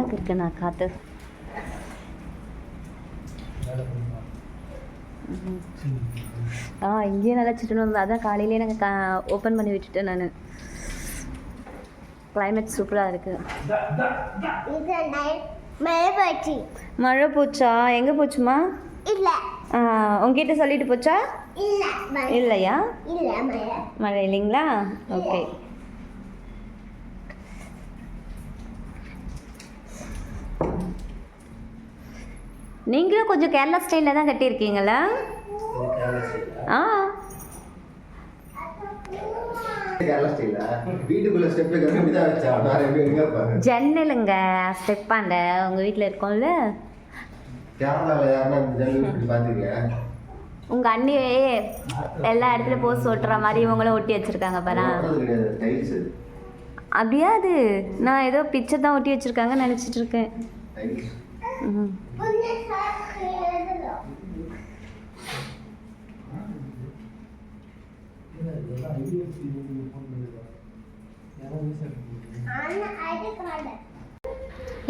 அழகாக இருக்குண்ணா காற்று ஆ இங்கேயே நல்லா சிட்டுன்னு வந்து அதான் காலையிலேயே நாங்கள் கா ஓப்பன் பண்ணி விட்டுட்டேன் நான். கிளைமேட் சூப்பராக இருக்குது நை- மழை போச்சு. எங்கே போச்சுமா இல்ல. உங்ககிட்ட சொல்லிட்டு போச்சா? இல்லையா? இல்ல மழை. மழை இல்லைங்களா? ஓகே நீங்களும் கொஞ்சம் கேரளா ஸ்டைலில் தான் கட்டியிருக்கீங்களா? ஆ. வீட்டுக்குள்ள ஸ்டெப் ஜன்னலுங்க ஸ்டெப்பாண்ட உங்கள் வீட்டில் இருக்கோம்ல? உங்கள் அண்ணியே எல்லா இடத்துலையும் போஸ்ட் ஒட்டுற மாதிரி இவங்களும் ஒட்டி வச்சுருக்காங்க பாரா. அப்படியா அது? நான் ஏதோ பிக்சர் தான் ஒட்டி வச்சுருக்காங்கன்னு நினச்சிட்டு இருக்கேன்.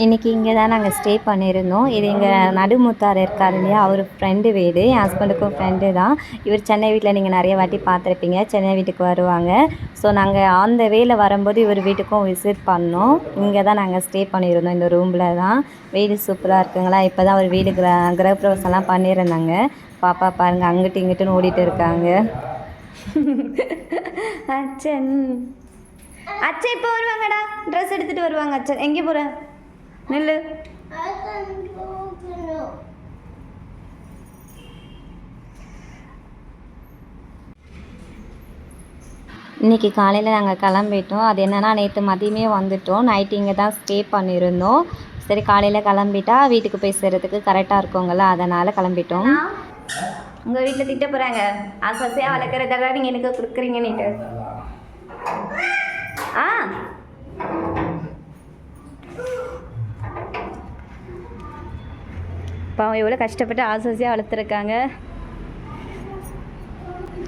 இன்றைக்கி இங்கே தான் நாங்கள் ஸ்டே பண்ணியிருந்தோம். இது எங்கள் நடுமுத்தார் இருக்கார் இல்லையா? அவர் ஃப்ரெண்டு வீடு. என் ஹஸ்பண்டுக்கும் ஃப்ரெண்டு தான். இவர் சென்னை வீட்டில் நீங்கள் நிறைய வாட்டி பார்த்துருப்பீங்க. சென்னை வீட்டுக்கு வருவாங்க. ஸோ நாங்கள் அந்த வேல வரும்போது இவர் வீட்டுக்கும் விசிட் பண்ணோம். இங்கே தான் நாங்கள் ஸ்டே பண்ணியிருந்தோம். இந்த ரூமில் தான். வீடு சூப்பராக இருக்குங்களா? இப்போ தான் அவர் வீடு கிர கிரகப்பிரவேசம்லாம் பண்ணியிருந்தாங்க. பாப்பா பாருங்கள் அங்கிட்டு இங்கிட்டுன்னு ஓடிட்டு இருக்காங்க. அச்சன். அச்சன் இப்போ வருவாங்கடா. ட்ரெஸ் எடுத்துகிட்டு வருவாங்க அச்சன். எங்கே போகிற நில்லு. இன்றைக்கி காலையில் நாங்கள் கிளம்பிட்டோம். அது என்னென்னா நேற்று மதியமே வந்துட்டோம். நைட்டு இங்கே தான் ஸ்டே பண்ணியிருந்தோம். சரி காலையில் கிளம்பிட்டா வீட்டுக்கு போய் சேர்கிறதுக்கு கரெக்டாக இருக்குங்கள அதனால் கிளம்பிட்டோம். உங்கள் வீட்டில் திட்ட போகிறாங்க ஆசாசியாக வளர்க்குறதெல்லாம் நீங்கள் எனக்கு கொடுக்குறீங்கன்னுட்டு. ஆ. பாவம் எவ்வளோ கஷ்டப்பட்டு ஆசாசியாக வளர்த்துருக்காங்க.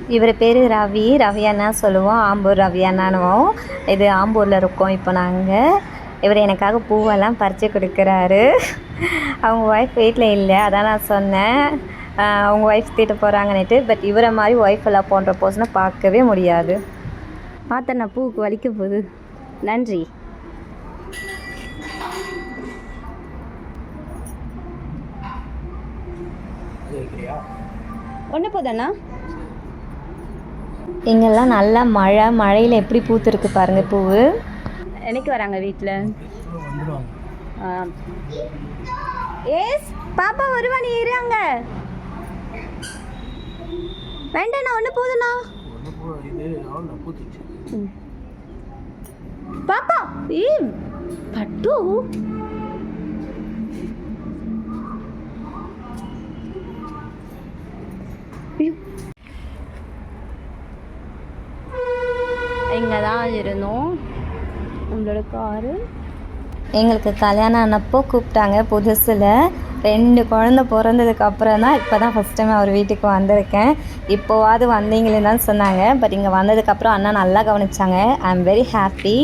இவர் பேர் ரவி. ரவியானா சொல்லுவோம். ஆம்பூர் ரவியானானுவோம் இது ஆம்பூரில் இருக்கோம் இப்போ நாங்கள் இவர் எனக்காக பூவெல்லாம் பறித்து கொடுக்குறாரு. அவங்க ஒய்ஃப் வீட்டில் இல்லை. அதான் நான் சொன்னேன். அவங்க ஒய்ஃப் திட்ட போகிறாங்கன்னுட்டு பட் இவரை மாதிரி ஒய்ஃப் எல்லாம் போன்ற போஸ்னா பார்க்கவே முடியாது. பார்த்தேண்ணா பூவுக்கு வலிக்க போகுது. நன்றி. ஒன்று போதாண்ணா இங்கெல்லாம் நல்லா மழை மழையில் எப்படி பூத்துருக்கு பாருங்க பூவு. என்னைக்கு வராங்க வீட்டில் ஏஸ் பாப்பா வருவா நீ இருங்க. வேண்டாண்ணா ஒன்று போதுண்ணா. பாப்பா ஏ பட்டு. இங்கே தான் இருந்தோம். உங்களோட காரு. எங்களுக்கு கல்யாணம் ஆனப்போ கூப்பிட்டாங்க புதுசில். ரெண்டு குழந்த பிறந்ததுக்கு அப்புறம் தான் இப்போ தான் ஃபஸ்ட் டைம் அவர் வீட்டுக்கு வந்திருக்கேன். இப்போவாது வந்தீங்களேன்னு தான் சொன்னாங்க. பட் இங்கே வந்ததுக்கப்புறம் அண்ணா நல்லா கவனிச்சாங்க. ஐ ஆம் வெரி ஹாப்பி